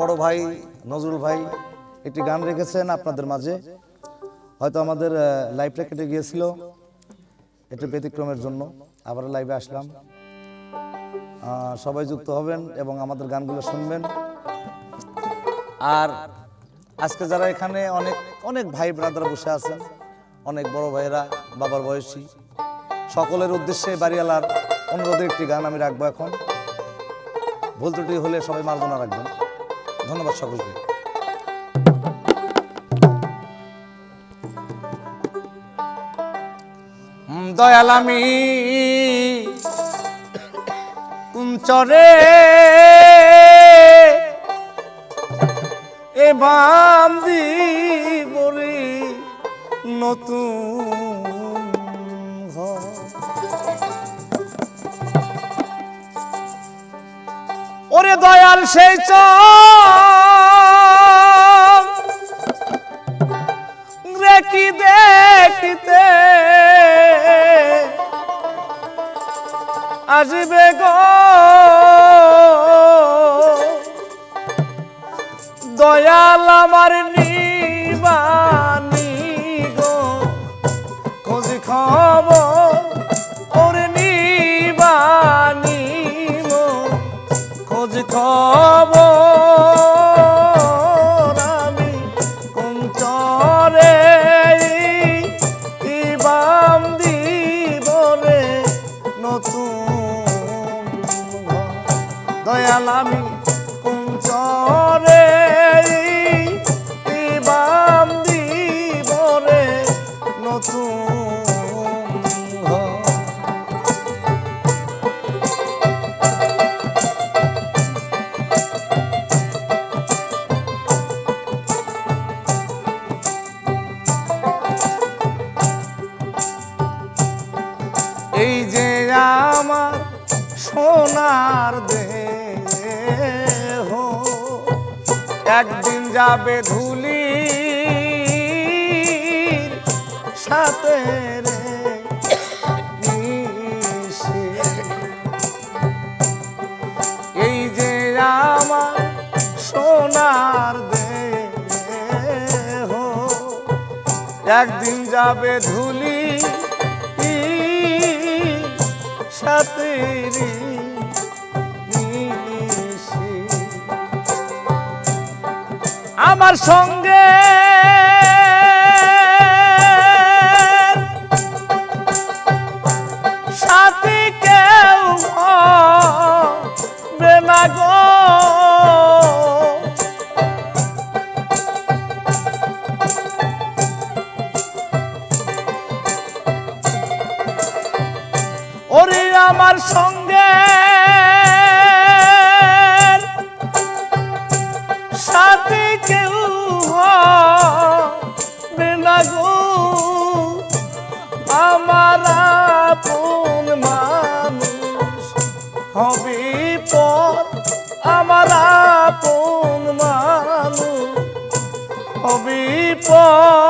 বড় ভাই নজরুল ভাই একটি গান রেখেছেন আপনাদের মাঝে। হয়তো আমাদের লাইভটা কেটে গিয়েছিল। এটা ব্যতিক্রমের জন্য। আবার লাইভে আসলাম। সবাই যুক্ত হবেন এবং আমাদের গানগুলো শুনবেন। আর আজকে যারা এখানে অনেক অনেক ভাই ব্রাদার বসে আছেন, অনেক বড় ভাইয়েরা, বাবার বয়সী, সকলের উদ্দেশ্যে বাড়িওয়ালার অনুরোধের একটি গান আমি রাখব এখন। ভুল ত্রুটি হলে সবাই মার্জনা রাখবেন। ধন্যবাদ সকলকে। দয়াল আমি কুঞ্চরে এ বাম বলি নতুন ওরে দয়াল সেই রে কি দেখিতে। আসবে গো। দয়াল আমার নিবানি গো। খোঁজ খবর আমার সোনার দেহ একদিন যাবে ধুলি সাথে রে। এই যে আমার সোনার দেহ একদিন যাবে ধুলি আমার সঙ্গে আমার সঙ্গে। সাথে কেউ গো। আমার আপন মানুষ হবে আমার আপন মানুষ হবে পর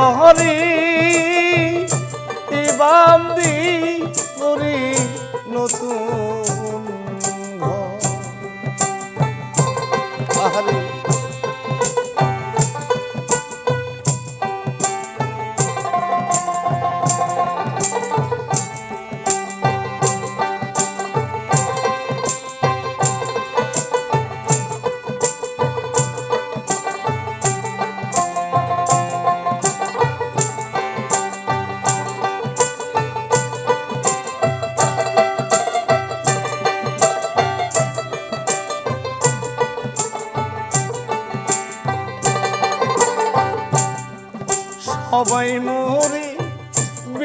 কোন ইবাম দি নতুন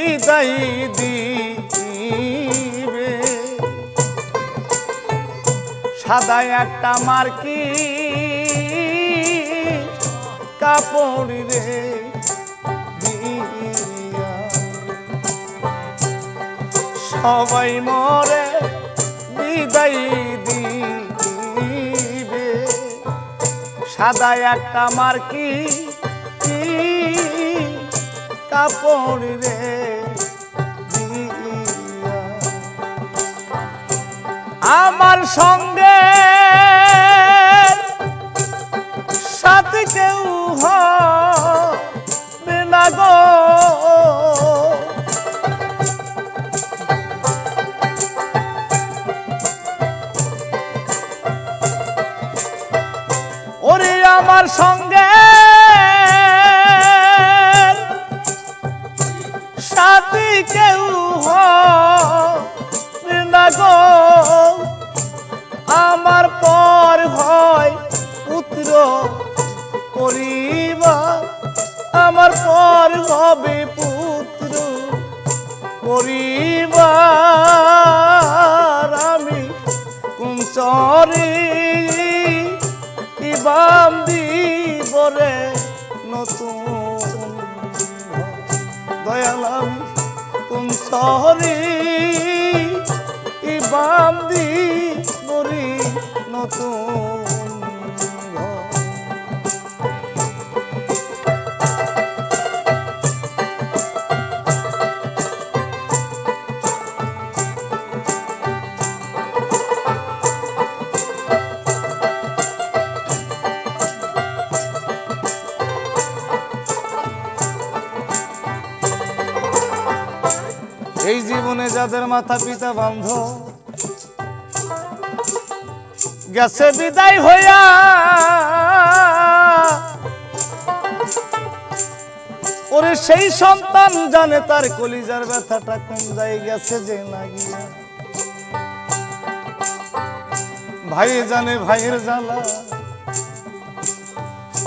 বিদায় দিবে সাদা একটা মার্কি কাপড় রে। সবাই মরে বিদায় দিবে সাদা একটা মার্কি কাপড় রে আমার সঙ্গে সাথে কেউ হবে গো। গো। আমার পর হয় পুত্র পরিবার আমার পর হবে পুত্র পরিবার আমি কুঞ্চরি ইবাম দিবরে নতুন। দয়াল আমি কুঞ্চরি ইবাম দিবরি নতুন এই জীবনে যাদের মাথা পিতা বান্ধ গেছে বিদায় হইয়া। ওরে সেই সন্তান জানে তার কলিজার ব্যথাটা কোন যায় গেছে যে না গিয়া। ভাই জানে ভাইয়ের জ্বালা,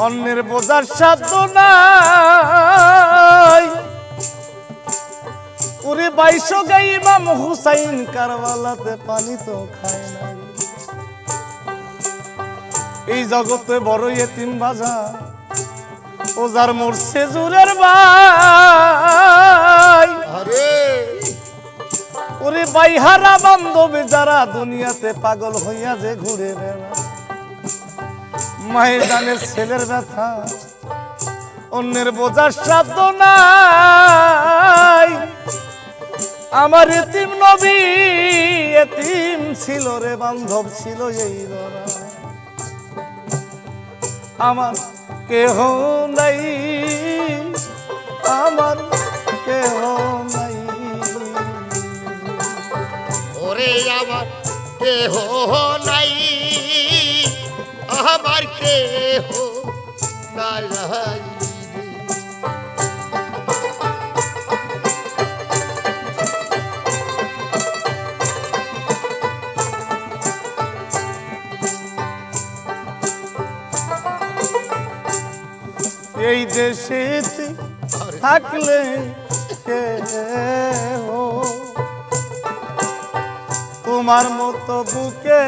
অন্যের বোঝার সাধ্য নাই। ওরে বাইশো গাই ইমাম হুসাইন কারবালাতে পানি তো খায় না এই জগতে বড় এতিম বাজা ও যার মরছে জুরের ভাই আরে। ওরে বাইহারা বান্ধবী যারা দুনিয়াতে পাগল হইয়া যে ঘুরে বেড়া মায়ের জানের ছেলের ব্যথা অন্যের বোঝার সাধ্য নাই। আমার এতিম নবী এতিম ছিল রে বান্ধব ছিল এই আমার কেহ নাই আমার কেহ নাই। ওরে আমার কেহ নাই আমার কেহ নাই। এই দেশে থাকলে কে তোমার মতো বুকে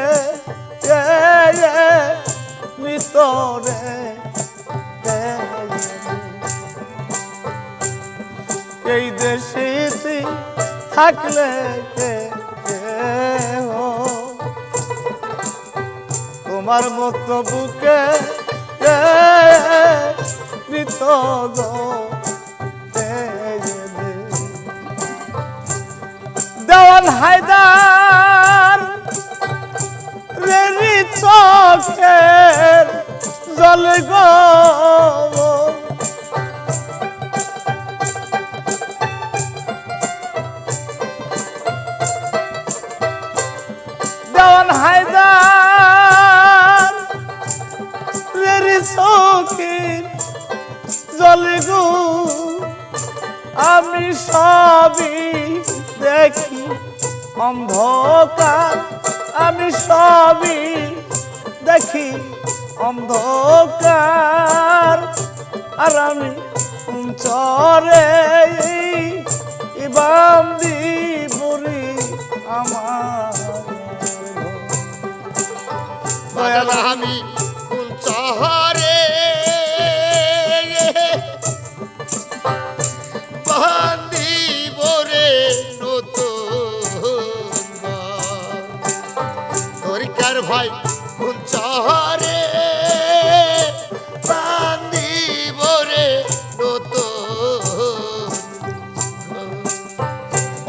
এই দেশে থাকলে কে তোমার মতো বুকে এ, দেওয়ান হায়দার রেলি চোখের জল গো দেওয়ান হায়দার সবই দেখি অন্ধকার, আমি সবই দেখি অন্ধকার। আর আমি চরে ইবাম দি বুড়ি আমার। বাজাল আমি কোন আমার ভাই কোন চহরে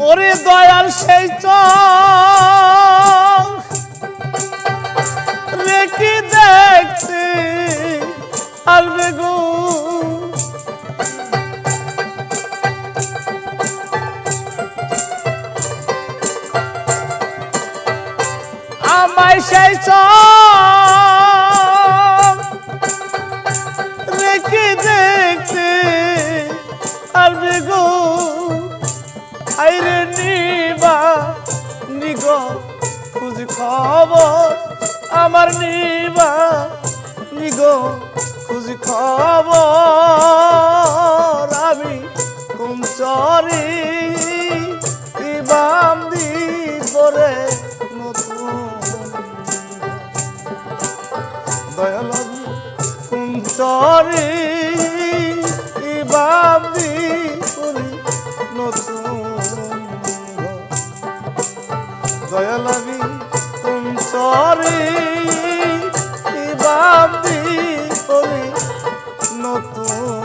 ওরে দয়াল সেই চর সেই রেখে দেখতে আসবে গো। আইরে নিবা, নিগ, খুঁজি খবর আমার নিবা। নিগ, খুঁজি খবর আমি কোন চরি? ইবাম দিবরে নতুন সরি বাবি করি নতুন দয়ালাবি তুম সরি বাবি করি নতুন